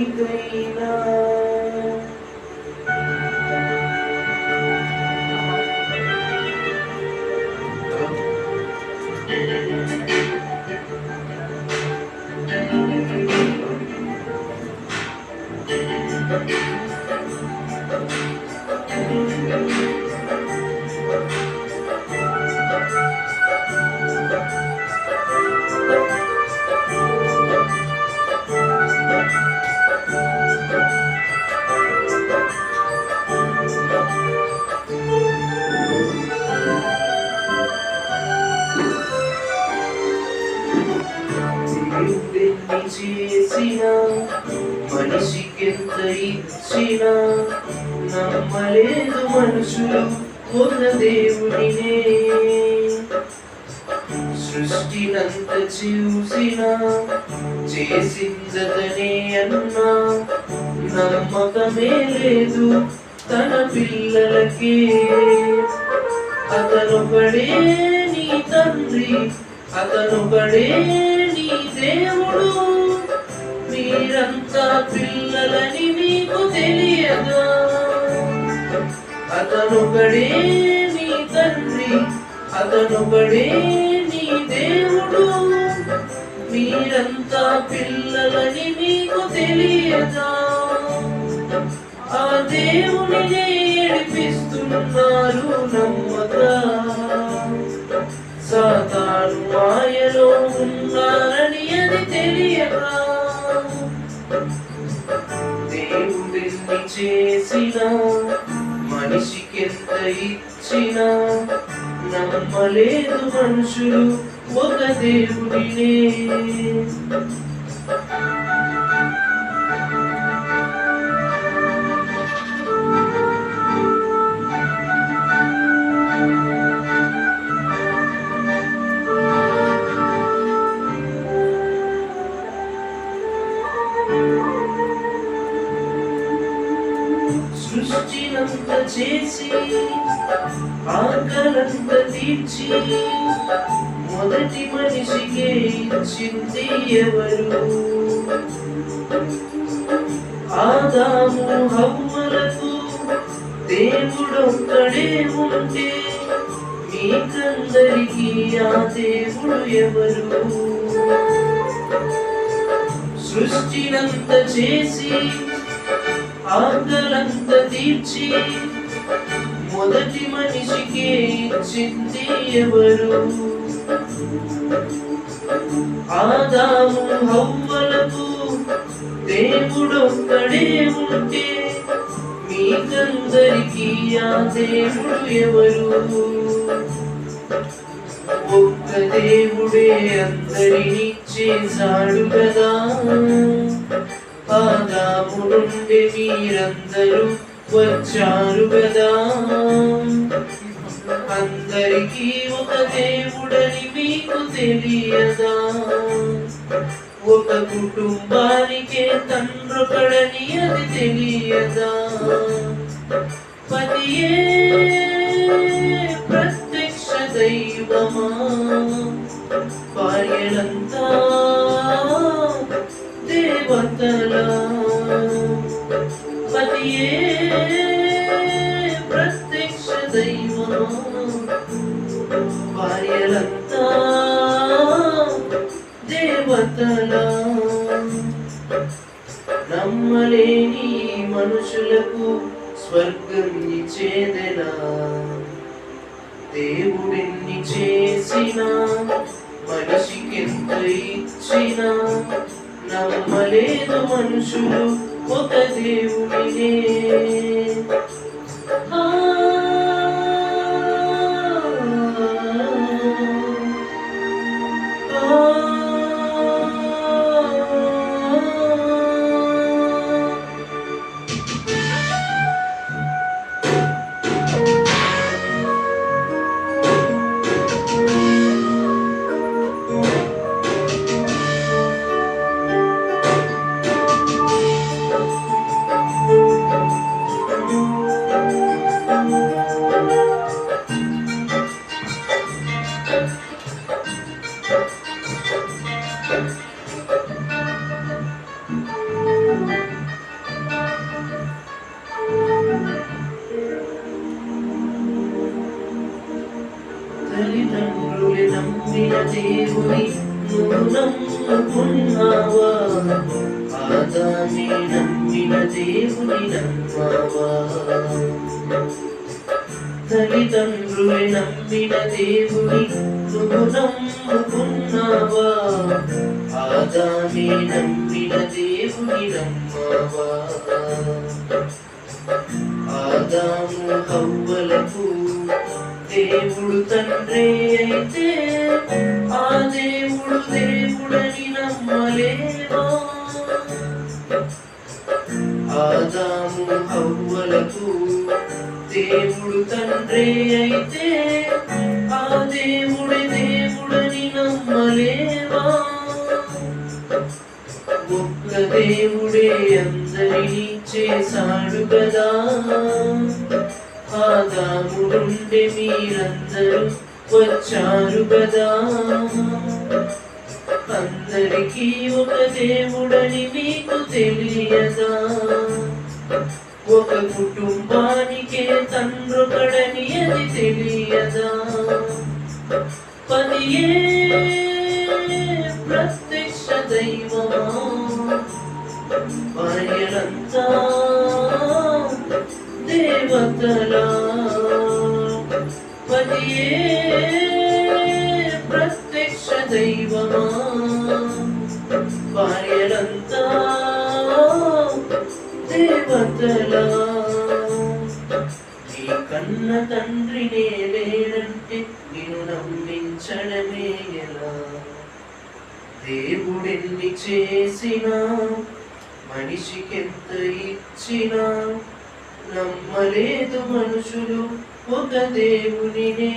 అతనికైనా దేవుడెన్ని ఇచ్చిన నమ్మలేదు మనుషులు ఉన్న దేవుడినే. సృష్టినంత చూసిన చేసిందతనే అన్నా నమ్మకమే లేదు తన పిల్లలకే. పడే నీ తండ్రి అతనొకడే నీ దేవుడు. మీరంతా పిల్ల అతనొకడే నీ తండ్రి అతనొకడే నీ దేవుడు. మీరంతా పిల్లలని మీకు తెలియదా? ఆ దేవుని ఏడిపిస్తున్నారు నమ్మక. సాతాను మాయలో ఉన్నారని అది తెలియదా? దేవుడిని చేసిన మనిషికెంత ఇచ్చినా నమ్మలేదు మనుషులు ఒక దేవుడినే. సృష్టినంత చేసి ఆకలంత తీర్చి మొదటి మనిషికే ఇచ్చింది ఎవరు? ఆదాము హవ్వలకు దేవుడొక్కడే ఉంటే మీకందరికీ ఆ దేవుడు ఎవరు? సృష్టినంత చేసి ఆకలంత తీర్చి మొదటి మనిషికి ఇచ్చింది ఎవరు? ఆదాము హవ్వలకు దేవుడొక్కడే ఉంటే మీకందరికీ ఆ దేవుడు ఎవరు? ఒక్క దేవుడే అందరినీ చేశాడు కదా. ఆదాము నుండి మీరందరూ వచ్చారు కదా. అందరికీ ఒక దేవుడని మీకు తెలియదా? ఒక కుటుంబానికే తండ్రుకడని అది తెలియదా? పతియే ప్రత్యక్ష దైవమా? భార్యలంతా భార్యలంతా దేవతలా నమ్మలేని మనుషులకు స్వర్గం ఇచ్చేదెలా దేవుడిని చేసిన మనిషికెంత ఇచ్చిన నమ్మలేదు మనుషులు ఒక దేవుడినే. దేవుని నువ్వు నమ్ముకున్నావా నమ్మిన దేవుని నమ్మావా? తల్లిదండ్రులు నమ్మిన దేవుని నువ్వు నమ్ముకున్నావా ఆదామి నమ్మిన దేవుని నమ్మావా? ఆదాము హవ్వలకు దేవుడు తండ్రి అయితే నమ్మలేవా ఆదాము హవ్వలకు దేవుడు తండ్రి అయితే ఆ దేవుడి దేవుడని నమ్మలేవా ఒక్క దేవుడే అందరినీ చేశాడు కదా. ఆదాముడుండే మీరందరూ వచ్చారు కదా. అందరికీ ఒక దేవుడని మీకు తెలియదా? ఒక కుటుంబానికే తండ్రుకడని అది తెలియదా? పదియే ప్రత్యక్ష దైవమా? భార్యలంతా దేవతలా? పదియే దైవమా? భార్యలంతా దేవతలా? నీ కన్న తండ్రినే లేనంటే నిన్ను నమ్మించడమే ఎలా? దేవుడెన్ని చేసినా మనిషికెంత ఇచ్చినా నమ్మలేదు మనుషులు ఒక దేవునినే.